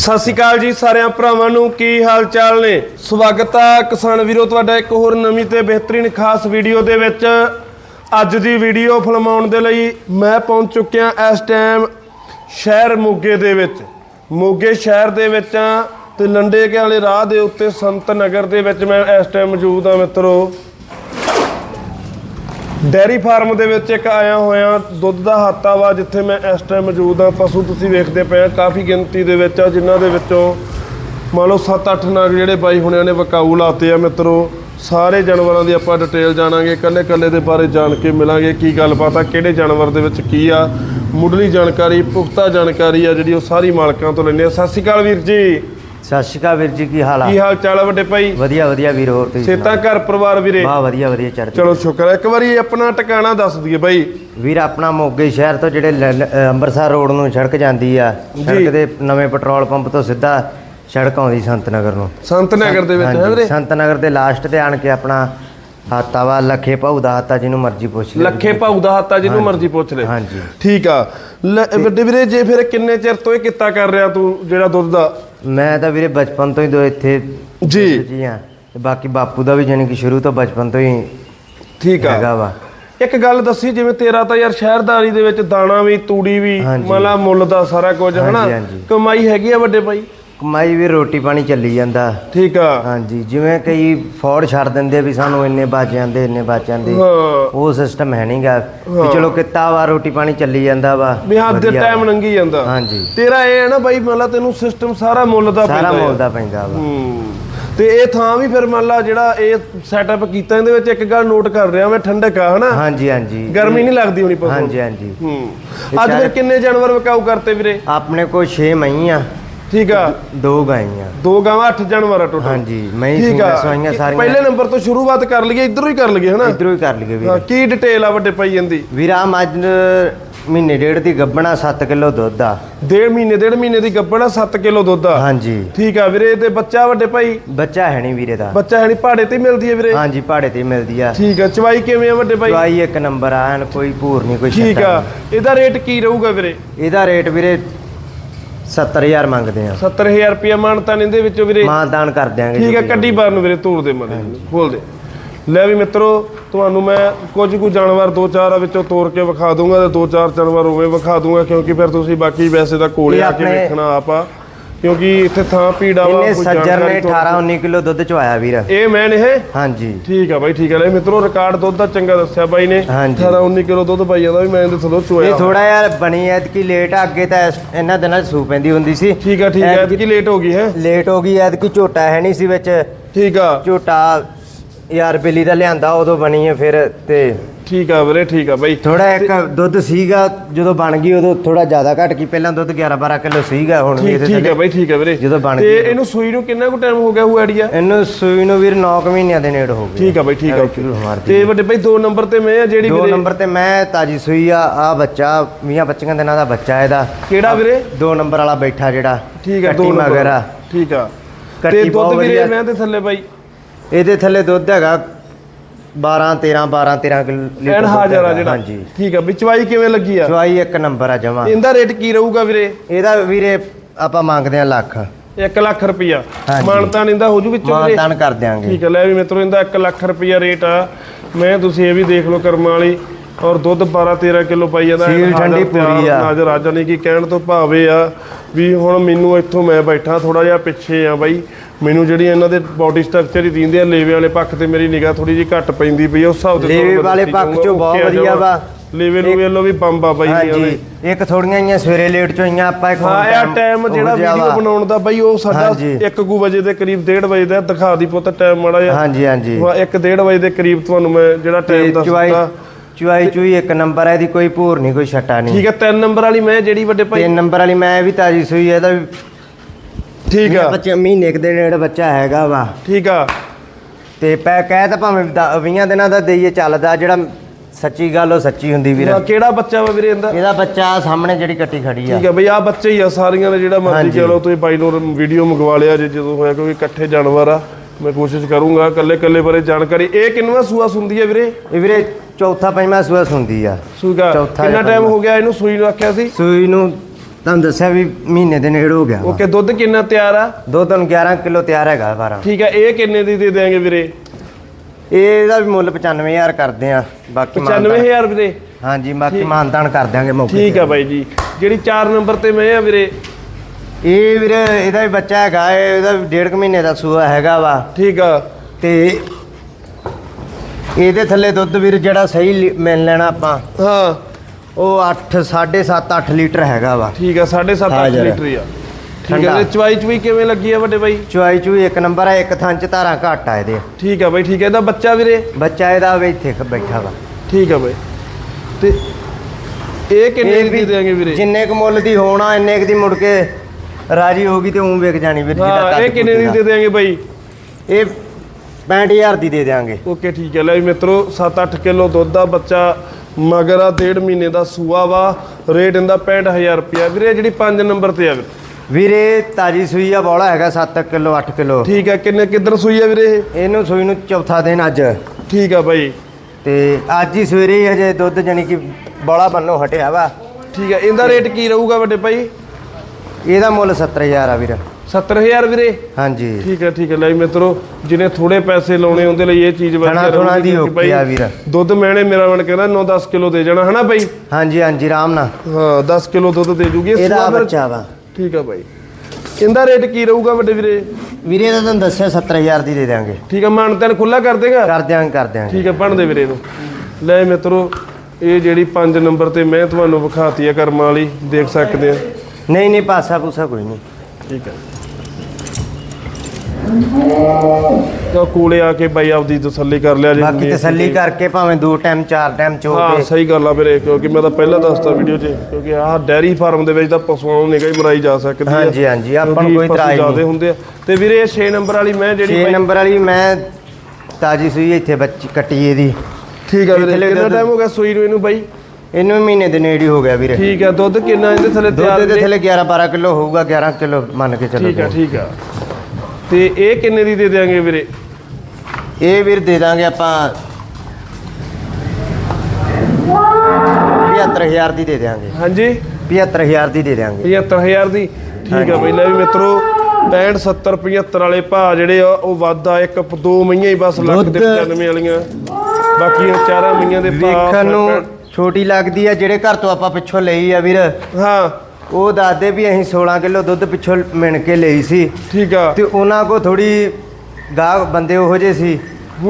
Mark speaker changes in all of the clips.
Speaker 1: ਸਤਿ ਸ਼੍ਰੀ ਅਕਾਲ ਜੀ ਸਾਰਿਆਂ ਭਰਾਵਾਂ ਨੂੰ, ਕੀ ਹਾਲ ਚਾਲ ਨੇ? ਸਵਾਗਤ ਆ ਕਿਸਾਨ ਵੀਰੋ, ਤੁਹਾਡਾ ਇੱਕ ਹੋਰ ਨਵੀਂ ਤੇ ਬਿਹਤਰੀਨ ਖਾਸ ਵੀਡੀਓ ਦੇ ਵਿੱਚ। ਅੱਜ ਦੀ ਵੀਡੀਓ ਫਿਲਮਾਉਣ ਦੇ ਲਈ ਮੈਂ ਪਹੁੰਚ ਚੁੱਕਿਆ ਇਸ ਟਾਈਮ ਸ਼ਹਿਰ ਮੋਗੇ ਦੇ ਵਿੱਚ। ਮੋਗੇ ਸ਼ਹਿਰ ਦੇ ਵਿੱਚ ਆ ਤੇ ਲੰਡੇ ਕੇ ਵਾਲੇ ਰਾਹ ਦੇ ਉੱਤੇ ਸੰਤ ਨਗਰ ਦੇ ਵਿੱਚ ਮੈਂ ਇਸ ਟਾਈਮ ਮੌਜੂਦ ਆ ਮਿੱਤਰੋ। ਡੈਰੀ ਫਾਰਮ ਦੇ ਵਿੱਚ ਇੱਕ ਆਇਆ ਹੋਇਆ ਦੁੱਧ ਦਾ ਹਾਤਾ ਵਾ, ਜਿੱਥੇ ਮੈਂ ਇਸ ਟਾਈਮ ਮੌਜੂਦ ਆ ਪਸ਼ੂ ਤੁਸੀਂ ਵੇਖਦੇ ਪਏ ਆ, ਕਾਫੀ ਗਿਣਤੀ ਦੇ ਵਿੱਚ ਆ, ਜਿਨ੍ਹਾਂ ਦੇ ਵਿੱਚੋਂ ਮੰਨ ਲਓ 7-8 ਨਗ ਜਿਹੜੇ ਬਾਈ ਹੁਣਿਆਂ ਨੇ ਵਕਾਊ ਲਾਤੇ ਆ ਮਿੱਤਰੋ। ਸਾਰੇ ਜਾਨਵਰਾਂ ਦੀ ਆਪਾਂ ਡਿਟੇਲ ਜਾਣਾਂਗੇ ਕੱਲੇ ਕੱਲੇ ਦੇ ਬਾਰੇ ਜਾਣ ਕੇ ਮਿਲਾਂਗੇ ਕੀ ਗੱਲਬਾਤ ਆ, ਕਿਹੜੇ ਜਾਨਵਰ ਦੇ ਵਿੱਚ ਕੀ ਆ। ਮੁੱਢਲੀ ਜਾਣਕਾਰੀ, ਪੁਖਤਾ ਜਾਣਕਾਰੀ ਆ ਜਿਹੜੀ ਉਹ ਸਾਰੀ ਮਾਲਕਾਂ ਤੋਂ ਲੈਂਦੇ ਆ। ਸਤਿ ਸ਼੍ਰੀ ਅਕਾਲ ਵੀਰ ਜੀ।
Speaker 2: ਸਤਿ ਸ਼੍ਰੀ ਅਕਾਲ ਵੀਰ ਜੀ ਕੀ ਹਾਲ ਆ?
Speaker 1: ਕੀ ਹਾਲ ਚਾਲ ਆ ਵੱਡੇ ਭਾਈ?
Speaker 2: ਵਧੀਆ ਵਧੀਆ ਵੀਰ ਹੋਰ ਤੁਸੀਂ
Speaker 1: ਸੇਤਾ ਘਰ ਪਰਿਵਾਰ ਵੀਰੇ?
Speaker 2: ਵਾਹ ਵਧੀਆ ਵਧੀਆ ਚੜ੍ਹਦੀ
Speaker 1: ਚਲੋ ਸ਼ੁਕਰ ਹੈ ਇੱਕ ਵਾਰੀ ਆਪਣਾ ਟਿਕਾਣਾ ਦੱਸ ਦਈਏ ਬਾਈ
Speaker 2: ਵੀਰ ਆਪਣਾ ਮੋਗੇ ਸ਼ਹਿਰ ਤੋਂ ਜਿਹੜੇ ਲ- ਅ, ਅੰਮ੍ਰਿਤਸਰ ਰੋਡ ਨੂੰ ਸੜਕ ਜਾਂਦੀ ਆ ਸੜਕ ਦੇ ਨਵੇਂ ਪੈਟਰੋਲ ਪੰਪ ਤੋਂ ਸਿੱਧਾ ਸੜਕ ਆਉਂਦੀ ਸੰਤ ਨਗਰ ਨੂੰ।
Speaker 1: ਸੰਤ ਨਗਰ ਦੇ ਵਿੱਚ ਹੈ
Speaker 2: ਹਾਂਜੀ,
Speaker 1: ਵੀਰੇ?
Speaker 2: ਸੰਤ ਨਗਰ ਦੇ ਲਾਸਟ ਤੇ ਆਣ ਕੇ ਆਪਣਾ ਹਾਤਾ ਵਾ ਲੱਖੇ ਭਾਊ ਦਾ ਹਾਤਾ ਜਿਹਨੂੰ ਮਰਜ਼ੀ ਪੁੱਛ ਲੈ
Speaker 1: ਲੱਖੇ ਭਾਊ ਦਾ ਹੱਤਾ ਜਿਹਨੂੰ ਮਰਜ਼ੀ ਪੁੱਛ ਲੈ
Speaker 2: ਹਾਂਜੀ।
Speaker 1: ਠੀਕ ਆ। ਵੱਡੇ ਵੀਰੇ ਜੇ ਫਿਰ ਕਿੰਨੇ ਚਿਰ ਤੋਂ ਇਹ ਕਿੱਤਾ ਕਰ ਰਿਹਾ ਤੂੰ ਜਿਹੜਾ ਦੁੱਧ ਦਾ?
Speaker 2: ਮੈਂ ਤਾਂ ਵੀਰੇ ਬਚਪਨ ਤੋਂ ਹੀ ਦੋ ਇੱਥੇ
Speaker 1: ਜੀ।
Speaker 2: ਜੀ ਆ ਤੇ ਬਾਕੀ ਬਾਪੂ ਦਾ ਵੀ ਜਾਣੀ ਕਿ ਸ਼ੁਰੂ ਤੋਂ ਬਚਪਨ ਤੋਂ ਹੀ
Speaker 1: ਠੀਕ ਆ।
Speaker 2: ਹੈਗਾ ਵਾ।
Speaker 1: ਇੱਕ ਗੱਲ ਦੱਸੀ ਜਿਵੇਂ ਤੇਰਾ ਤਾਂ ਯਾਰ ਸ਼ਹਿਰਦਾਰੀ ਦੇ ਵਿੱਚ ਦਾਣਾ ਵੀ ਤੂੜੀ ਵੀ। ਮਤਲਬ ਮੁੱਲ ਦਾ ਸਾਰਾ ਕੁਝ ਹਨਾ। ਕਮਾਈ ਹੈਗੀ ਆ ਵੱਡੇ ਭਾਈ?
Speaker 2: ਕਮਾਈ ਵੀ ਰੋਟੀ ਪਾਣੀ ਚੱਲੀ ਜਾਂਦਾ।
Speaker 1: ਠੀਕ ਆ।
Speaker 2: ਹਾਂਜੀ ਜਿਵੇਂ ਕਈ ਫੌੜ ਛੱਡ ਦਿੰਦੇ ਆ ਵੀ ਸਾਨੂੰ ਇੰਨੇ ਬਚ ਜਾਂਦੇ ਇੰਨੇ ਬਚ ਜਾਂਦੇ।
Speaker 1: ਹਾਂ।
Speaker 2: ਉਹ ਸਿਸਟਮ ਹੈ ਨਹੀਂਗਾ ਵੀ ਚਲੋ ਕਿੱਤਾ ਵਾ ਰੋਟੀ ਪਾਣੀ ਚੱਲੀ ਜਾਂਦਾ ਵਾ।
Speaker 1: ਵੀ ਹੱਥ ਦੇ
Speaker 2: ਵਧੀਆ
Speaker 1: ਟਾਈਮ ਲੰਗੀ ਜਾਂਦਾ।
Speaker 2: ਹਾਂਜੀ।
Speaker 1: ਤੇਰਾ ਇਹ ਹੈ ਨਾ ਬਾਈ ਮਤਲਬ ਤੈਨੂੰ ਸਿਸਟਮ ਸਾਰਾ ਮੁੱਲ ਦਾ
Speaker 2: ਸਾਰਾ
Speaker 1: ਪੈਂਦਾ
Speaker 2: ਮੁੱਲ
Speaker 1: ਆ।
Speaker 2: ਦਾ ਪੈਂਦਾ ਵਾ।
Speaker 1: ਹੂੰ। ਤੇ ਇਹ ਥਾਂ ਵੀ ਫਿਰ ਮੰਨ ਲਾ ਜਿਹੜਾ ਇਹ ਸੈਟਅਪ ਕੀਤਾ ਇਹਦੇ ਵਿੱਚ ਇੱਕ ਗੱਲ ਨੋਟ ਕਰ ਰਿਹਾ ਮੈਂ ਠੰਡਕ ਆ ਹਨਾ?
Speaker 2: ਹਾਂਜੀ ਹਾਂਜੀ।
Speaker 1: ਗਰਮੀ ਨਹੀਂ ਲੱਗਦੀ ਹੋਣੀ ਪਸ਼ੂ
Speaker 2: ਹਾਂਜੀ ਹਾਂਜੀ।
Speaker 1: ਹੂੰ। ਅੱਜ ਫਿਰ ਕਿੰਨੇ ਜਾਨਵਰ ਵਿਕਾਊ ਕਰਤੇ ਵੀਰੇ?
Speaker 2: ਆਪਣੇ ਕੋਲ 6 ਮਈਆਂ
Speaker 1: ਠੀਕ ਆ।
Speaker 2: ਦੋ ਗਾਈਆਂ।
Speaker 1: ਦੋ ਗਾਵਾਂ ਅੱਠ ਜਾਨਵਰ ਆ ਟੋਟਲ
Speaker 2: ਹਾਂਜੀ ਮਈ
Speaker 1: ਠੀਕ
Speaker 2: ਸਿੰਘਾਂ ਸਵਾਈਆਂ ਸਾਰੀਆਂ।
Speaker 1: ਪਹਿਲੇ ਨੰਬਰ ਤੋਂ ਸ਼ੁਰੂਆਤ ਕਰ ਲਈਏ ਇਧਰੋਂ ਹੀ ਕਰ ਲਈਏ ਹਨਾ?
Speaker 2: ਇਧਰੋਂ ਹੀ ਕਰ ਲਈਏ
Speaker 1: ਹਾਂ
Speaker 2: ਵੀਰ
Speaker 1: ਕੀ ਡਿਟੇਲ ਆ ਵੱਡੇ ਭਾਈ ਇਹਦੀ?
Speaker 2: ਵੀਰਾ ਮੱਝ ਮਹੀਨੇ ਡੇਢ ਦੀ ਗੱਬਣਾ 7 ਕਿਲੋ ਦੁੱਧ ਆ।
Speaker 1: ਡੇਢ ਮਹੀਨੇ ਡੇਢ ਮਹੀਨੇ ਦੀ ਗੱਬੜ ਆ 7 ਕਿਲੋ ਦੁੱਧ ਆ।
Speaker 2: ਹਾਂਜੀ।
Speaker 1: ਠੀਕ ਆ ਵੀਰੇ ਤੇ ਬੱਚਾ ਵੱਡੇ ਭਾਈ?
Speaker 2: ਬੱਚਾ ਹੈ ਨਹੀਂ ਵੀਰੇ ਦਾ।
Speaker 1: ਬੱਚਾ ਹੈ ਨਹੀਂ ਪਹਾੜੇ ਤੇ ਹੀ ਮਿਲਦੀ ਹੈ ਵੀਰੇ?
Speaker 2: ਹਾਂਜੀ ਪਹਾੜੇ ਤੇ ਹੀ ਮਿਲਦੀ ਆ।
Speaker 1: ਠੀਕ ਆ ਚਵਾਈ ਕਿਵੇਂ ਆ ਵੱਡੇ ਭਾਈ?
Speaker 2: ਚਵਾਈ ਇੱਕ ਨੰਬਰ ਆ ਐਨ ਕੋਈ ਭੂਰ ਨਹੀਂ ਕੋਈ
Speaker 1: ਠੀਕ ਆ। ਇਹਦਾ ਰੇਟ ਕੀ ਰਹੂਗਾ ਵੀਰੇ।
Speaker 2: ਇਹਦਾ ਰੇਟ ਵੀਰੇ 70000 ਮੰਗਦੇ ਆ।
Speaker 1: 70000 ਰੁਪਏ ਮਾਨਤਾ ਇਹਦੇ ਵਿੱਚੋਂ ਵੀਰੇ।
Speaker 2: ਮਾਨਦਾਨ ਕਰ ਦਿਆਂਗੇ
Speaker 1: ਠੀਕ ਹੈ ਕੱਢੀ ਬਾਰ ਨੂੰ ਵੀਰੇ ਤੋੜ ਦੇ ਮਨੇ ਖੋਲ ਦੇ। ਲੈ ਵੀ ਮਿੱਤਰੋ ਤੁਹਾਨੂੰ ਮੈਂ ਕੁਝ ਕੁ ਜਾਨਵਰ ਦੋ ਚਾਰ ਵਿੱਚੋਂ ਤੋੜ ਕੇ ਵਿਖਾ ਦੂੰਗਾ ਤੇ ਦੋ ਚਾਰ ਜਾਨਵਰ ਉਵੇਂ ਵਿਖਾ ਦੂੰਗਾ ਕਿਉਂਕਿ ਫਿਰ ਤੁਸੀਂ ਬਾਕੀ ਵੈਸੇ ਤਾਂ ਕੋਲੇ ਆ ਕੇ ਵੇਖਣਾ ਆਪਾ। ਕਿਉਂਕਿ ਇੱਥੇ ਥਾਂ ਪੀੜਾ ਵਾ
Speaker 2: ਇਹਨੇ
Speaker 1: ਕੋਈ
Speaker 2: ਸੱਜਰ
Speaker 1: ਜਾਣਕਾਰੀ
Speaker 2: ਨੇ
Speaker 1: ਤੋਂ-
Speaker 2: 18 19 ਕਿਲੋ ਦੁੱਧ ਚਵਾਇਆ ਵੀਰ।
Speaker 1: ਇਹ ਮੈਨ ਇਹ?
Speaker 2: ਹਾਂਜੀ।
Speaker 1: ਠੀਕ ਆ ਬਾਈ ਠੀਕ ਆ। ਲੈ ਮਿੱਤਰੋ ਰਿਕਾਰਡ ਦੁੱਧ ਦਾ ਚੰਗਾ ਦੱਸਿਆ ਬਾਈ ਨੇ।
Speaker 2: ਹਾਂਜੀ।
Speaker 1: 18 19 ਕਿਲੋ ਦੁੱਧ ਪਾਈ ਜਾਂਦਾ ਵੀ ਮੈਂ ਇਹਦੇ ਥੱਲੋਂ
Speaker 2: ਇਹ
Speaker 1: ਚੋਇਆ
Speaker 2: ਥੋੜਾ ਯਾਰ ਬਣੀ ਐਤਕੀ ਲੇਟ ਆ ਅੱਗੇ ਤਾਂ ਇਸ- ਇਹਨਾਂ ਦਿਨਾਂ 'ਚ ਸੂ ਪੈਂਦੀ ਹੁੰਦੀ ਸੀ।
Speaker 1: ਠੀਕ ਆ ਠੀਕ ਆ। ਐਤਕੀ ਲੇਟ ਹੋ ਗਈ ਹੈ।
Speaker 2: ਲੇਟ ਹੋ ਗਈ ਐਤਕੀ ਝੋਟਾ ਹੈ ਨਹੀਂ ਸੀ ਵਿੱਚ।
Speaker 1: ਠੀਕ ਆ।
Speaker 2: ਝੋਟਾ ਯਾਰ ਬਿੱਲੀ ਦਾ ਲਿਆਂਦਾ ਉਦੋਂ ਬਣੀ ਹੈ ਫਿਰ ਤੇ
Speaker 1: ਠੀਕ ਆ ਵੀਰੇ ਠੀਕ ਆ ਬਾਈ।
Speaker 2: ਥੋੜਾ ਇੱਕ ਦੁੱਧ ਸੀਗਾ ਜਦੋਂ ਬਣ ਗਈ ਉਦੋਂ ਥੋੜਾ ਜ਼ਿਆਦਾ ਘਟ ਗਈ ਪਹਿਲਾਂ ਦੁੱਧ 11 12 ਕਿਲੋ ਸੀਗਾ ਹੁਣ ਵੀ
Speaker 1: ਠੀਕ
Speaker 2: ਇਹਦੇ
Speaker 1: ਠੀਕ ਆ
Speaker 2: ਥੱਲੇ
Speaker 1: ਬਾਈ ਠੀਕ ਆ ਵੀਰੇ।
Speaker 2: ਜਦੋਂ ਬਣ
Speaker 1: ਤੇ
Speaker 2: ਗਈ
Speaker 1: ਇਹਨੂੰ ਸੂਈ ਨੂੰ ਕਿੰਨਾ ਕੁ ਟਾਈਮ ਹੋ ਗਿਆ ਹੋਊ ਆਈਡੀਆ
Speaker 2: ਇਹਨੂੰ ਸੂਈ ਨੂੰ ਵੀਰ 9 ਮਹੀਨਿਆਂ ਦੇ ਨੇੜ ਹੋ ਗਏ।
Speaker 1: ਠੀਕ ਆ ਬਾਈ ਠੀਕ ਆ ਤੇ ਵੱਡੇ ਭਾਈ ਦੋ ਨੰਬਰ ਤੇ ਮੈਂ ਆ ਜਿਹੜੀ
Speaker 2: ਦੋ
Speaker 1: ਵੀਰੇ
Speaker 2: ਨੰਬਰ ਤੇ ਮੈਂ ਤਾਜੀ ਸੂਈ ਆ ਆ ਬੱਚਾ 20 25 ਦਿਨਾਂ ਦਾ ਬੱਚਾ ਇਹਦਾ।
Speaker 1: ਕਿਹੜਾ ਵੀਰੇ?
Speaker 2: ਦੋ ਨੰਬਰ ਵਾਲਾ ਬੈਠਾ ਜਿਹੜਾ
Speaker 1: ਠੀਕ ਆ
Speaker 2: ਕੱਟੀ
Speaker 1: ਦੋ ਨੰਬਰ।
Speaker 2: ਮਗਰ ਆ।
Speaker 1: ਠੀਕ ਆ।
Speaker 2: ਕੱਟੀ
Speaker 1: ਤੇ ਦੁੱਧ
Speaker 2: ਬਹੁਤ
Speaker 1: ਵੀਰੇ
Speaker 2: ਵਧੀਆ।
Speaker 1: ਮੈਂ ਤੇ ਥੱਲੇ ਬਾਈ
Speaker 2: ਇਹਦੇ ਥੱਲੇ ਦੁੱਧ ਹੈਗਾ 12 13 12 13 ਕਿਲੋ
Speaker 1: ਐਨ ਹਾਜ਼ਰ ਆ ਜਿਹੜਾ।
Speaker 2: ਹਾਂਜੀ।
Speaker 1: ਠੀਕ ਆ ਵਿਚਵਾਈ ਕਿਵੇਂ ਲੱਗੀ ਆ?
Speaker 2: ਚਵਾਈ ਇੱਕ ਨੰਬਰ ਆ ਜਮਾ।
Speaker 1: ਇਹਦਾ ਰੇਟ ਕੀ ਰਹੂਗਾ ਵੀਰੇ?
Speaker 2: ਇਹਦਾ ਵੀਰੇ ਆਪਾਂ ਮੰਗਦੇ ਆ ਲੱਖ।
Speaker 1: 1 ਲੱਖ ਰੁਪਿਆ। ਮਾਨਤਾਨ ਇਹਦਾ ਹੋ ਜੂ ਵਿੱਚੋਂ
Speaker 2: ਮਾਨਤਾਨ ਕਰ ਦਿਆਂਗੇ।
Speaker 1: ਠੀਕ ਹੈ ਲੈ ਵੀ ਮਿੱਤਰੋ ਇਹਦਾ 1 ਲੱਖ ਰੁਪਿਆ ਰੇਟ ਆ। ਮੈਂ ਤੁਸੀਂ ਇਹ ਵੀ ਦੇਖ ਲਓ ਕਰਮਾਂ ਵਾਲੀ। ਔਰ ਦੁੱਧ 12 13 ਕਿਲੋ ਪਾਈ ਜਾਂਦਾ
Speaker 2: ਸੀਲ ਠੰਡੀ ਪੂਰੀ ਆ।
Speaker 1: ਨਾਜ਼ਰ ਆ ਜਾਣੀ ਕਿ ਕਹਿਣ ਤੋਂ ਭਾਵੇਂ ਆ ਵੀ ਹੁਣ ਮੈਨੂੰ ਇੱਥੋਂ ਮੈਂ ਬੈਠਾ ਥੋੜਾ ਜਿਹਾ ਪਿੱਛੇ ਆ ਬਾਈ ਮੈਨੂੰ ਜਿਹੜੀ ਇਹਨਾਂ ਦੇ ਬਾਡੀ ਸਟਰਕਚਰ ਹੀ ਦਿੰਦੇ ਆ ਲੇਵੇ ਵਾਲੇ ਪੱਖ ਤੇ ਮੇਰੀ ਨਿਗਾਹ ਥੋੜੀ ਜਿਹੀ ਘੱਟ ਪੈਂਦੀ ਪਈ ਆ, ਉਸ ਹਿਸਾਬ ਤੇ
Speaker 2: ਲੇਵੇ ਵਾਲੇ ਪੱਖ ਚੋਂ ਬਹੁਤ
Speaker 1: ਆ
Speaker 2: ਵਧੀਆ। ਵਾ।
Speaker 1: ਲੇਵੇ ਨੂੰ ਵੇਖ ਲਓ ਵੀ ਬੰਬਾ ਬਾਈ ਦੀਆਂ ਨੇ
Speaker 2: ਹਾਂਜੀ ਇੱਕ ਥੋੜੀਆਂ ਜਿਹੀਆਂ ਸਵੇਰੇ ਲੇਟ ਚੋਂ ਆਈਆਂ ਆਪਾਂ ਇੱਕ time
Speaker 1: ਟਾਈਮ ਜਿਹੜਾ ਵੀਡੀਓ। ਬਣਾਉਣ ਦਾ ਬਾਈ ਉਹ ਸਾਡਾ
Speaker 2: ਹਾਂਜੀ।
Speaker 1: 1:00 ਵਜੇ ਦੇ ਕਰੀਬ 1:30 ਵਜੇ ਦਾ ਦਿਖਾ ਦੀ ਪੁੱਤ ਟਾਈਮ ਮਾੜਾ ਜਿਹਾ
Speaker 2: ਹਾਂਜੀ ਹਾਂਜੀ
Speaker 1: 1:30 ਵਜੇ ਦੇ ਕਰੀਬ ਤੁਹਾਨੂੰ ਮੈਂ ਜਿਹੜਾ ਟਾਈਮ ਦੱਸਦਾ
Speaker 2: ਚੁਆਈ ਚੁਈ ਇੱਕ ਨੰਬਰ ਹੈ ਇਹਦੀ ਕੋਈ ਭੂਰ ਨਹੀਂ ਕੋਈ ਛੱਟਾ ਨਹੀਂ।
Speaker 1: ਠੀਕ ਹੈ ਤਿੰਨ ਨੰਬਰ ਵਾਲੀ ਮੈਂ ਜਿਹੜੀ ਵੱਡੇ ਭਾਈ
Speaker 2: ਤਿੰਨ ਨੰਬਰ ਵਾਲੀ ਮੈਂ ਵੀ ਤਾਜੀ ਸੂਈ ਹੈ ਇਹਦਾ ਵੀ
Speaker 1: ਠੀਕ ਆ।
Speaker 2: ਬੱਚਾ ਮਹੀਨੇ ਦੇ ਨੇੜੇ ਬੱਚਾ ਹੈਗਾ ਵਾ।
Speaker 1: ਠੀਕ ਆ।
Speaker 2: ਤੇ ਪੈ ਕਹਿ ਤਾਂ ਭਾਵੇਂ 20 ਦਿਨਾਂ ਦਾ ਦੇਈਏ ਚੱਲਦਾ ਜਿਹੜਾ ਸੱਚੀ ਗੱਲ ਉਹ ਸੱਚੀ ਹੁੰਦੀ ਵੀਰ।
Speaker 1: ਕਿਹੜਾ ਬੱਚਾ ਵਾ ਵੀਰੇ ਇਹਦਾ?
Speaker 2: ਇਹਦਾ ਬੱਚਾ ਸਾਹਮਣੇ ਜਿਹੜੀ ਕੱਟੀ ਖੜੀ ਆ।
Speaker 1: ਠੀਕ ਆ ਬਈ ਆ ਬੱਚੇ ਹੀ ਆ ਸਾਰੀਆਂ ਦੇ ਜਿਹੜਾ ਮਰਜ਼ੀ। ਚਲੋ ਤੁਸੀਂ ਬਾਈ ਨੂੰ ਵੀਡੀਓ ਮੰਗਵਾ ਲਿਆ ਜੇ ਜਦੋਂ ਹੋਇਆ ਕਿਉਂਕਿ ਇਕੱਠੇ ਜਾਨਵਰ ਆ। ਮੈਂ ਕੋਸ਼ਿਸ਼ ਕਰੂੰਗਾ ਇਕੱਲੇ ਇਕੱਲੇ ਬਾਰੇ ਜਾਣਕਾਰੀ। ਇਹ ਕਿੰਨਵਾ ਸੂਆ ਸੁੰਦੀ ਆ ਵੀਰੇ?
Speaker 2: ਇਹ ਵੀਰੇ ਚੌਥਾ ਪੰਜਵਾਂ ਸੂਆ ਹੁੰਦੀ ਆ।
Speaker 1: ਸੂਗਾ
Speaker 2: ਚੌਥਾ
Speaker 1: ਕਿੰਨਾ ਟਾਈਮ ਹੋ ਗਿਆ ਇਹਨੂੰ ਸੂਈ ਨੂੰ ਆਖਿਆ ਸੀ?
Speaker 2: ਸੂਈ ਨੂੰ ਤੁਹਾਨੂੰ ਦੱਸਿਆ ਵੀ ਮਹੀਨੇ ਦੇ ਨੇੜੇ ਹੋ ਗਿਆ।
Speaker 1: ਓਕੇ ਦੁੱਧ ਕਿੰਨਾ ਤਿਆਰ ਆ?
Speaker 2: ਦੁੱਧ ਹੁਣ 11 ਕਿਲੋ ਤਿਆਰ ਹੈਗਾ 12
Speaker 1: ਠੀਕ ਆ ਇਹ ਕਿੰਨੇ ਦੀ ਦੇ ਦਿਆਂਗੇ ਵੀਰੇ?
Speaker 2: ਇਹਦਾ ਵੀ ਮੁੱਲ 95000 ਕਰਦੇ ਆ ਬਾਕੀ ਮਾਨਤਾਨ
Speaker 1: 95000 ਵੀਰੇ?
Speaker 2: ਹਾਂਜੀ ਬਾਕੀ ਮਾਨਤਾਨ ਕਰ ਦਿਆਂਗੇ ਮੌਕੇ
Speaker 1: ਠੀਕ। ਆ ਬਾਈ ਜੀ। ਜਿਹੜੀ 4 ਨੰਬਰ ਤੇ ਮੈਂ ਆ ਵੀਰੇ
Speaker 2: ਇਹ ਵੀਰੇ ਇਹਦਾ ਵੀ ਬੱਚਾ ਹੈਗਾ ਇਹ- ਇਹਦਾ ਵੀ ਡੇਢ ਕੁ ਮਹੀਨੇ ਦਾ ਸੂਆ ਹੈਗਾ ਵਾ।
Speaker 1: ਠੀਕ ਆ।
Speaker 2: ਤੇ ਇਹਦੇ ਥੱਲੇ ਦੁੱਧ ਵੀਰ ਜਿਹੜਾ ਸਹੀ ਲੀ- ਮਿਲ ਲੈਣਾ ਆਪਾਂ।
Speaker 1: ਹਾਂ।
Speaker 2: ਉਹ 8 7.5 8 ਲੀਟਰ ਹੈਗਾ ਵਾ।
Speaker 1: ਠੀਕ ਆ 7.5 8
Speaker 2: ਹਾਜ਼ਰ।
Speaker 1: ਲੀਟਰ ਹੀ ਆ। ਠੀਕ ਆ
Speaker 2: ਠੰਡਾ।
Speaker 1: ਤੇ ਚਵਾਈ ਚੁਈ ਕਿਵੇਂ ਲੱਗੀ ਆ ਵੱਡੇ ਬਾਈ?
Speaker 2: ਚੁਆਈ ਚੂਈ ਇੱਕ ਨੰਬਰ ਹੈ ਇੱਕ ਥਾਂ ਚ ਧਾਰਾਂ ਘੱਟ ਆ ਇਹਦੇ।
Speaker 1: ਠੀਕ ਆ ਬਾਈ ਠੀਕ ਆ। ਇਹਦਾ ਬੱਚਾ ਵੀਰੇ?
Speaker 2: ਬੱਚਾ ਇਹਦਾ ਵੀ ਇੱਥੇ ਖ- ਬੈਠਾ ਵਾ।
Speaker 1: ਠੀਕ ਆ ਬਾਈ। ਤੇ ਇਹ ਕਿੰਨੇ
Speaker 2: ਇਹ
Speaker 1: ਦੀ ਦਿਆਂਗੇ ਵੀਰੇ?
Speaker 2: ਜਿੰਨੇ ਕੁ ਮੁੱਲ ਦੀ ਹੋਣਾ ਇੰਨੇ ਕੁ ਦੀ ਮੁੜ ਕੇ ਰਾਜੀ ਹੋਗੀ ਤੇ ਉਂ ਵਿਕ ਜਾਣੀ ਵੀਰ ਜਿਹਦਾ
Speaker 1: ਹਾਂ ਇਹ ਕਿੰਨੇ ਦੀ ਦੇ ਦਿਆਂਗੇ ਬਾਈ।
Speaker 2: ਇਹ 65000 ਦੀ ਦੇ ਦੇਾਂਗੇ
Speaker 1: ਓਕੇ ਠੀਕ ਹੈ। ਲੈ ਵੀ ਮਿੱਤਰੋ 7-8 ਕਿਲੋ ਦੁੱਧ ਦਾ ਬੱਚਾ ਮਗਰ ਆ ਡੇਢ ਮਹੀਨੇ ਦਾ ਸੂਆ ਵਾ ਰੇਟ ਇਹਦਾ 65000 ਰੁਪਿਆ ਵੀਰੇ ਜਿਹੜੀ 5 ਨੰਬਰ ਤੇ ਆ ਵੀਰੇ
Speaker 2: ਵੀਰੇ ਤਾਜੀ ਸੂਈ ਆ ਬੋਲਾ ਹੈਗਾ 7 ਕਿਲੋ 8 ਕਿਲੋ।
Speaker 1: ਠੀਕ ਹੈ ਕਿੰਨੇ ਕਿੱਧਰ ਸੂਈ ਆ ਵੀਰੇ ਇਹ?
Speaker 2: ਇਹਨੂੰ ਸੂਈ ਨੂੰ ਚੌਥਾ ਦਿਨ ਅੱਜ।
Speaker 1: ਠੀਕ ਆ ਬਾਈ।
Speaker 2: ਤੇ ਅੱਜ ਹੀ ਸਵੇਰੇ ਹੀ ਹਜੇ ਦੁੱਧ ਜਾਨੀ ਕਿ ਬੋਲਾ ਬੰਨੋ ਹਟਿਆ ਵਾ।
Speaker 1: ਠੀਕ ਹੈ ਇਹਦਾ ਰੇਟ ਕੀ ਰਹੂਗਾ ਵੱਡੇ ਭਾਈ?
Speaker 2: ਇਹਦਾ ਮੁੱਲ 70000 ਆ ਵੀਰ।
Speaker 1: 70000 ਵੀਰੇ?
Speaker 2: ਹਾਂਜੀ।
Speaker 1: ਠੀਕ ਹੈ ਠੀਕ ਹੈ। ਲੈ ਮਿੱਤਰੋ ਜਿਹਨੇ ਥੋੜੇ ਪੈਸੇ ਲਾਉਣੇ ਉਹਦੇ ਲਈ ਇਹ ਚੀਜ਼ ਵਧੀਆ
Speaker 2: ਥਣਾ
Speaker 1: ਰਹੂਗੀ
Speaker 2: ਦੀ ਓਕੇ ਆ ਵੀਰ।
Speaker 1: ਦੁੱਧ ਮੈਨੇ ਮੇਰਾ ਬਣ ਕਹਿੰਦਾ 9-10 ਕਿਲੋ ਦੇ ਜਾਣਾ ਹਨਾ ਬਾਈ
Speaker 2: ਹਾਂਜੀ ਹਾਂਜੀ ਆਰਾਮ ਨਾਲ।
Speaker 1: ਹਾਂ 10 ਕਿਲੋ ਦੁੱਧ ਦੇ ਜੂਗੀ। ਇਹ
Speaker 2: ਇਹਦਾ ਬੱਚਾ ਵਾ।
Speaker 1: ਠੀਕ ਆ ਬਾਈ ਇਹਦਾ ਰੇਟ ਕੀ ਰਹੂਗਾ ਵੱਡੇ ਵੀਰੇ?
Speaker 2: ਵੀਰੇ ਇਹਦਾ ਤੁਹਾਨੂੰ ਦੱਸਿਆ 70000 ਦੀ ਦੇ ਦੇਾਂਗੇ
Speaker 1: ਠੀਕ ਆ ਮਾਨਤਨ ਖੁੱਲਾ ਕਰ ਦੇਗਾ?
Speaker 2: ਕਰ ਦਿਆਂਗੇ ਕਰ ਦਿਆਂਗੇ।
Speaker 1: ਠੀਕ ਹੈ ਪੜ੍ਹ ਦੇ ਵੀਰੇ ਨੂੰ ਲੈ ਮਿੱਤਰੋ ਇਹ ਜਿਹੜੀ 5 ਨੰਬਰ ਤੇ ਮੈਂ ਤੁਹਾਨੂੰ ਵਿਖਾਤੀ ਆ ਕਰਮਾਂ ਵਾਲੀ ਦੇਖ ਸਕਦੇ ਆ।
Speaker 2: ਨਹੀਂ ਨਹੀਂ ਪਾਸਾ ਪੂਸਾ ਕੋਈ ਨਹੀਂ।
Speaker 1: ਠੀਕ ਹੈ। ਤਾਂ ਕੋਲੇ ਆ ਕੇ ਬਾਈ ਆਪਦੀ ਤਸੱਲੀ ਕਰ ਲਿਆ ਜੇ।
Speaker 2: ਬਾਕੀ ਤਸੱਲੀ ਕਰਕੇ ਭਾਵੇਂ ਦੋ ਟਾਈਮ ਚਾਰ ਟਾਈਮ ਚੋ
Speaker 1: ਹਾਂ ਸਹੀ ਗੱਲ ਆ ਵੀਰੇ ਕਿਉਂਕਿ ਮੈਂ ਤਾਂ ਪਹਿਲਾਂ ਦੱਸਤਾ ਵੀਡੀਓ 'ਚ ਕਿਉਂਕਿ ਆਹ ਡੈਰੀ ਫਾਰਮ ਦੇ ਵਿੱਚ ਤਾਂ ਪਸ਼ੂਆਂ ਨੂੰ ਨਿਗਾਹ ਹੀ ਮਰਾਈ ਜਾ ਸਕਦੀ ਆ।
Speaker 2: ਹਾਂਜੀ, ਹਾਂਜੀ, ਆਪਾਂ ਨੂੰ ਕੋਈ
Speaker 1: ਪਸ਼ੂ
Speaker 2: ਇਤਰਾਜ਼ ਨਹੀਂ।
Speaker 1: ਜ਼ਿਆਦੇ ਹੁੰਦੇ ਆ। ਤੇ ਵੀਰੇ ਇਹ 6 ਨੰਬਰ ਵਾਲੀ ਮੈਂ
Speaker 2: 6
Speaker 1: ਜਿਹੜੀ ਬਾਈ-
Speaker 2: ਨੰਬਰ ਵਾਲੀ ਮੈਂ ਤਾਜੀ ਸੂਈ ਇੱਥੇ ਬੱਚੀ ਕੱਟੀ ਇਹਦੀ।
Speaker 1: ਠੀਕ ਆ ਵੀਰੇ ਕਿੰਨਾ ਟਾਈਮ ਹੋ ਗਿਆ ਸੂਈ ਨੂੰ ਇਹਨੂੰ ਬਾਈ?
Speaker 2: ਇਹਨੂੰ ਵੀ ਮਹੀਨੇ ਦੇ ਨੇੜੇ ਹੀ ਹੋ ਗਿਆ ਵੀਰੇ।
Speaker 1: ਠੀਕ ਆ ਦੁੱਧ ਕਿੰਨਾ ਇਹਦੇ ਥੱਲੇ ਤਿਆਰ
Speaker 2: ਦੁੱਧ ਦੇ
Speaker 1: ਨੇ?
Speaker 2: ਥੱਲੇ 11 12 ਕਿਲੋ ਹੋਊਗਾ 11 ਕਿਲੋ ਮੰਨ ਕੇ ਚੱਲੋ
Speaker 1: ਠੀਕ ਆ ਠੀਕ ਆ ਤੇ ਇਹ ਕਿੰਨੇ ਦੀ ਦੇ ਦਿਆਂਗੇ ਵੀਰੇ?
Speaker 2: ਇਹ ਵੀਰ ਦੇ ਦਾਂਗੇ ਆਪਾਂ 75000 ਦੀ ਦੇ ਦੇਾਂਗੇ
Speaker 1: ਹਾਂਜੀ।
Speaker 2: 75000 ਦੀ ਦੇ ਦੇਾਂਗੇ
Speaker 1: 75000 ਦੀ। ਠੀਕ ਆ ਬਈ ਲੈ ਵੀ ਮਿੱਤਰੋ 65 70 75 ਵਾਲੇ ਭਾਅ ਜਿਹੜੇ ਆ ਉਹ ਵਾਧਾ ਇੱਕ ਦੋ ਮਈਆਂ ਹੀ ਬਸ ਲੱਖ ਦੇ
Speaker 2: ਦੁੱਧ-
Speaker 1: 95 ਵਾਲੀਆਂ। ਬਾਕੀ ਇਹ ਚਾਰਾਂ ਮਈਆਂ ਦੇ ਭਾਅ
Speaker 2: ਵੇਖਣ ਨੂੰ ਛੋਟੀ ਲੱਗਦੀ ਆ ਜਿਹੜੇ ਘਰ ਤੋਂ ਆਪਾਂ ਪਿੱਛੋਂ ਲਈ ਆ ਵੀਰ।
Speaker 1: ਹਾਂ।
Speaker 2: ਉਹ ਦੱਸਦੇ ਵੀ ਅਸੀਂ 16 ਕਿਲੋ ਦੁੱਧ ਪਿੱਛੋਂ ਮਿਣ ਕੇ ਲਈ ਸੀ।
Speaker 1: ਠੀਕ ਆ।
Speaker 2: ਤੇ ਉਹਨਾਂ ਕੋ ਥੋੜੀ ਗਾਹ ਬੰਦੇ ਉਹੋ ਜਿਹੇ ਸੀ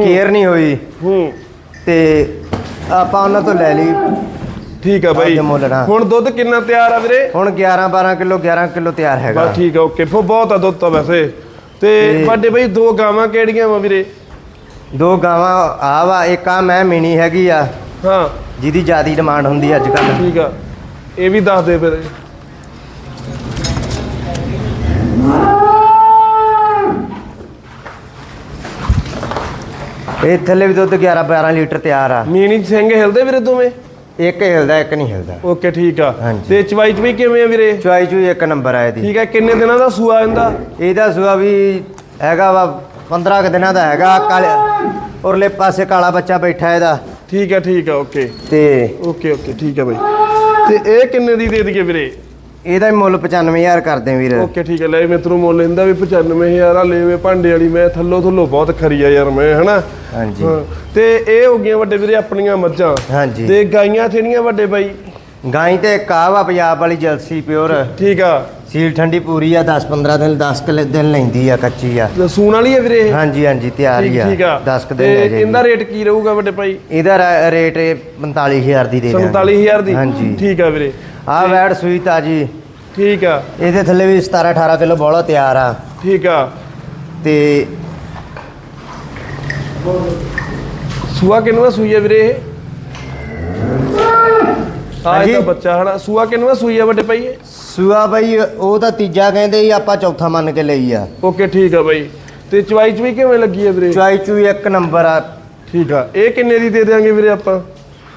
Speaker 2: ਕੇਅਰ ਨਹੀਂ ਹੋਈ।
Speaker 1: ਹੂੰ।
Speaker 2: ਤੇ ਆਪਾਂ ਉਹਨਾਂ ਤੋਂ ਲੈ ਲਈ।
Speaker 1: ਠੀਕ ਆ ਬਾਈ।
Speaker 2: ਅੱਜ ਮੁੱਲ ਨਾ।
Speaker 1: ਹੁਣ ਦੁੱਧ ਕਿੰਨਾ ਤਿਆਰ ਆ ਵੀਰੇ?
Speaker 2: ਹੁਣ 11 12 ਕਿਲੋ 11 ਕਿਲੋ ਤਿਆਰ ਹੈਗਾ।
Speaker 1: ਬਸ ਠੀਕ ਆ ਓਕੇ। ਫੋ ਬਹੁਤ ਆ ਦੁੱਧ ਤਾਂ ਵੈਸੇ। ਤੇ
Speaker 2: ਤੇ-
Speaker 1: ਵੱਡੇ ਬਈ ਦੋ ਗਾਵਾਂ ਕਿਹੜੀਆਂ ਵਾ ਵੀਰੇ?
Speaker 2: ਦੋ ਗਾਵਾਂ ਆ ਵਾ ਇੱਕ ਆ ਮੈਂ ਮਿਣੀ ਹੈਗੀ ਆ।
Speaker 1: ਹਾਂ।
Speaker 2: ਜਿਹਦੀ ਜਿਆਦੀ ਡਿਮਾਂਡ ਹੁੰਦੀ ਅੱਜ ਕੱਲ
Speaker 1: ਠੀਕ ਆ। ਇਹ ਵੀ ਦੱਸ ਦੇ ਵੀਰੇ
Speaker 2: ਇਹ ਥੱਲੇ ਵੀ ਦੁੱਧ 11 12 ਲੀਟਰ ਤਿਆਰ ਆ।
Speaker 1: ਮੀਨੀ ਸਿੰਘ ਹਿਲਦੇ ਵੀਰੇ ਦੋਵੇਂ?
Speaker 2: ਇੱਕ ਹਿਲਦਾ ਇੱਕ ਨਹੀਂ ਹਿਲਦਾ।
Speaker 1: ਓਕੇ ਠੀਕ ਆ।
Speaker 2: ਹਾਂਜੀ।
Speaker 1: ਤੇ ਚਵਾਈ ਚਵਾਈ ਕਿਵੇਂ ਆ ਵੀਰੇ?
Speaker 2: ਚੁਆਈ ਚੂਈ ਇੱਕ ਨੰਬਰ ਆ ਇਹਦੀ।
Speaker 1: ਠੀਕ ਆ ਕਿੰਨੇ ਦਿਨਾਂ ਦਾ ਸੂਆ ਇਹਦਾ?
Speaker 2: ਇਹਦਾ ਸੂਆ ਵੀ ਹੈਗਾ ਵਾ 15 ਕੁ ਦਿਨਾਂ ਦਾ ਹੈਗਾ। ਕਾਲੇ ਉਰਲੇ ਪਾਸੇ ਕਾਲਾ ਬੱਚਾ ਬੈਠਾ ਇਹਦਾ।
Speaker 1: ਠੀਕ ਆ ਠੀਕ ਆ ਓਕੇ
Speaker 2: ਤੇ
Speaker 1: ਓਕੇ ਓਕੇ ਠੀਕ ਆ ਬਾਈ। ਤੇ ਇਹ ਕਿੰਨੇ ਦੀ ਦੇ ਦਈਏ ਵੀਰੇ?
Speaker 2: ਇਹਦਾ ਵੀ ਮੁੱਲ 95000 ਕਰਦੇ ਵੀਰ।
Speaker 1: ਓਕੇ ਠੀਕ ਹੈ। ਲੈ ਮਿੱਤਰੋ ਮੁੱਲ ਇਹਦਾ ਵੀ 95000 ਆ। ਲੈਵੇ ਭਾਂਡੇ ਵਾਲੀ ਮੈਂ ਥੱਲੋ ਥੱਲੋ ਬਹੁਤ ਖਰੀ ਆ ਯਾਰ ਮੈਂ ਹਨਾ?
Speaker 2: ਹਾਂਜੀ।
Speaker 1: ਹਾਂ, ਤੇ ਇਹ ਹੋ ਗਈਆਂ ਵੱਡੇ ਵੀਰੇ ਆਪਣੀਆਂ ਮੱਝਾਂ।
Speaker 2: ਹਾਂਜੀ।
Speaker 1: ਤੇ ਗਾਈਆਂ ਥੇੜੀਆਂ ਵੱਡੇ ਬਾਈ?
Speaker 2: ਗਾਈ ਤੇ ਕਾਹ ਵਾ ਪੰਜਾਬ ਵਾਲੀ ਜਲਸੀ ਪਿਓਰ।
Speaker 1: ਠੀਕ ਆ।
Speaker 2: ਸੀਲ ਠੰਡੀ ਪੂਰੀ ਆ 10 15 ਦਿਨ 10 ਕਿਲੇ ਦਿਨ ਲੈਂਦੀ ਆ ਕੱਚੀ ਆ।
Speaker 1: ਤੇ ਸੂਣ ਵਾਲੀ ਆ ਵੀਰੇ ਇਹ?
Speaker 2: ਹਾਂਜੀ ਹਾਂਜੀ ਤਿਆਰ ਹੀ ਆ।
Speaker 1: ਠੀਕ ਆ।
Speaker 2: 10 ਕੁ
Speaker 1: ਤੇ
Speaker 2: ਦਿਨ ਲੈ ਜਾਏਗੀ।
Speaker 1: ਇਹਦਾ ਰੇਟ ਕੀ ਰਹੂਗਾ ਵੱਡੇ ਭਾਈ?
Speaker 2: ਇਹਦਾ ਰਾ- ਰੇਟ ਇਹ 45000 ਦੀ ਦੇ ਦਾਂਗੇ
Speaker 1: 47000 ਦੀ?
Speaker 2: ਹਾਂਜੀ।
Speaker 1: ਠੀਕ ਆ ਵੀਰੇ।
Speaker 2: ਆ ਵੈੜ ਸੂਈ ਤਾਜੀ।
Speaker 1: ਠੀਕ ਆ।
Speaker 2: ਇਹਦੇ ਥੱਲੇ ਵੀ 17 18 ਕਿਲੋ ਬੋਲਾ ਤਿਆਰ ਆ।
Speaker 1: ਠੀਕ ਆ।
Speaker 2: ਤੇ
Speaker 1: ਸੂਆ ਕਿੰਨਵਾ ਸੂਈ ਆ ਵੀਰੇ ਇਹ?
Speaker 2: ਹਾਂਜੀ।
Speaker 1: ਇਹਦਾ ਬੱਚਾ ਹਨਾ ਸੂਆ ਕਿੰਨਵਾ ਸੂਈ ਆ ਵੱਡੇ ਭਾਈ ਇਹ?
Speaker 2: ਸੂਆ ਬਈ ਉਹ ਤਾਂ ਤੀਜਾ ਕਹਿੰਦੇ ਸੀ ਆਪਾਂ ਚੌਥਾ ਮੰਨ ਕੇ ਲਈ ਆ।
Speaker 1: ਓਕੇ ਠੀਕ ਆ ਬਾਈ। ਤੇ ਚਵਾਈ ਚਵਾਈ ਕਿਵੇਂ ਲੱਗੀ ਆ ਵੀਰੇ?
Speaker 2: ਚੁਆਈ ਚੂਈ ਇੱਕ ਨੰਬਰ ਆ।
Speaker 1: ਠੀਕ ਆ। ਇਹ ਕਿੰਨੇ ਦੀ ਦੇ ਦੇਾਂਗੇ ਵੀਰੇ ਆਪਾਂ?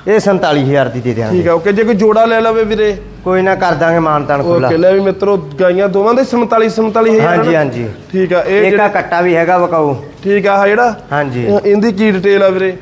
Speaker 2: ਇਹ 47000 ਦੀ ਦੇ ਦਿਆਂਗੇ।
Speaker 1: ਠੀਕ ਆ ਓਕੇ ਜੇ ਕੋਈ ਜੋੜਾ ਲੈ ਲਵੇ ਵੀਰੇ।
Speaker 2: ਕੋਈ ਨਾ ਕਰ ਦਾਂਗੇ ਮਾਨ ਤਾਨ ਖੁੱਲਾ
Speaker 1: ਓਕੇ ਲੈ ਵੀ ਮਿੱਤਰੋ ਗਾਈਆਂ ਦੋਵਾਂ ਦੇ 47 47 ਹਜ਼ਾਰ
Speaker 2: ਹਾਂਜੀ? ਹਾਂਜੀ।
Speaker 1: ਠੀਕ ਆ ਇਹ
Speaker 2: ਇੱਕ ਆ
Speaker 1: ਜਿਹੜਾ-
Speaker 2: ਕੱਟਾ ਵੀ ਹੈਗਾ ਵਕਾਊ।
Speaker 1: ਠੀਕ ਆ ਆਹ ਜਿਹੜਾ?
Speaker 2: ਹਾਂਜੀ।
Speaker 1: ਇਹ- ਇਹਦੀ ਕੀ ਡਿਟੇਲ ਆ ਵੀਰੇ?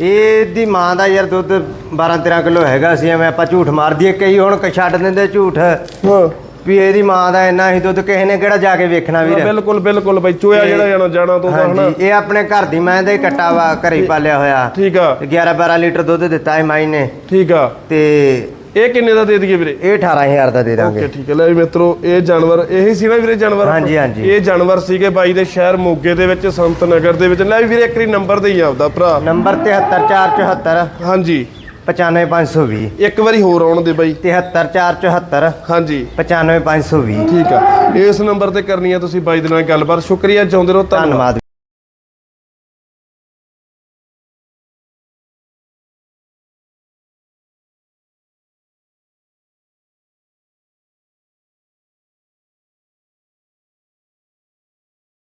Speaker 2: ਇਹ ਦੀ ਮਾਂ ਦਾ ਯਾਰ ਦੁੱਧ 12 13 ਕਿਲੋ ਹੈਗਾ ਸੀ ਐਵੇਂ ਆਪਾਂ ਝੂਠ ਮਾਰ ਦਈਏ ਕਈ ਹੁਣ ਕ- ਛੱਡ ਦਿੰਦੇ ਝੂਠ।
Speaker 1: ਹਾਂ।
Speaker 2: ਵੀ ਇਹਦੀ ਮਾਂ ਦਾ ਇੰਨਾ ਹੀ ਦੁੱਧ ਕਿਸੇ ਨੇ ਕਿਹੜਾ ਜਾ ਕੇ ਵੇਖਣਾ ਵੀਰ?
Speaker 1: ਬਿਲਕੁਲ ਬਿਲਕੁਲ ਬਾਈ ਚੋਇਆ ਜਿਹੜਾ ਜਾਣਾ ਜਾਣਾ ਤੋਂ ਹਨਾ?
Speaker 2: ਹਾਂਜੀ ਇਹ ਆਪਣੇ ਘਰ ਦੀ ਮੈਂ ਦਾ ਹੀ ਕੱਟਾ ਵਾ ਘਰੇ ਹੀ ਪਾਲਿਆ ਹੋਇਆ।
Speaker 1: ਠੀਕ ਆ।
Speaker 2: ਤੇ 11 12 ਲੀਟਰ ਦੁੱਧ ਦਿੱਤਾ ਹੈ ਮਾਈ ਨੇ।
Speaker 1: ਠੀਕ ਆ।
Speaker 2: ਤੇ
Speaker 1: ਇਹ ਕਿੰਨੇ ਦਾ ਦੇ ਦਈਏ ਵੀਰੇ?
Speaker 2: ਇਹ 18000 ਦਾ ਦੇ ਦਾਂਗੇ।
Speaker 1: ਓਕੇ ਠੀਕ ਹੈ। ਲੈ ਵੀ ਮਿੱਤਰੋ ਇਹ ਜਾਨਵਰ ਇਹੀ ਸੀ ਨਾ ਵੀਰੇ ਜਾਨਵਰ
Speaker 2: ਹਾਂਜੀ, ਹਾਂਜੀ।
Speaker 1: ਇਹ ਜਾਨਵਰ ਸੀਗੇ ਬਾਈ ਦੇ ਸ਼ਹਿਰ ਮੋਗੇ ਦੇ ਵਿੱਚ ਸੰਤ ਨਗਰ ਦੇ ਵਿੱਚ। ਲੈ ਵੀ ਵੀਰੇ ਇੱਕ ਵਾਰੀ ਨੰਬਰ ਦੇਈ ਆਪਦਾ ਭਰਾ।
Speaker 2: ਨੰਬਰ 73474
Speaker 1: ਹਾਂਜੀ।
Speaker 2: 95520
Speaker 1: ਇੱਕ ਵਾਰੀ ਹੋਰ ਆਉਣ ਦੇ ਬਾਈ।
Speaker 2: 73474
Speaker 1: ਹਾਂਜੀ।
Speaker 2: 95520
Speaker 1: ਠੀਕ ਆ। ਇਸ ਨੰਬਰ ਤੇ ਕਰਨੀ ਆ ਤੁਸੀਂ ਬਾਈ ਦੇ ਨਾਲ ਗੱਲਬਾਤ। ਸ਼ੁਕਰੀਆ ਚਾਹੁੰਦੇ ਰਹੋ। ਧੰਨਵਾਦ।
Speaker 2: ਧੰਨਵਾਦ।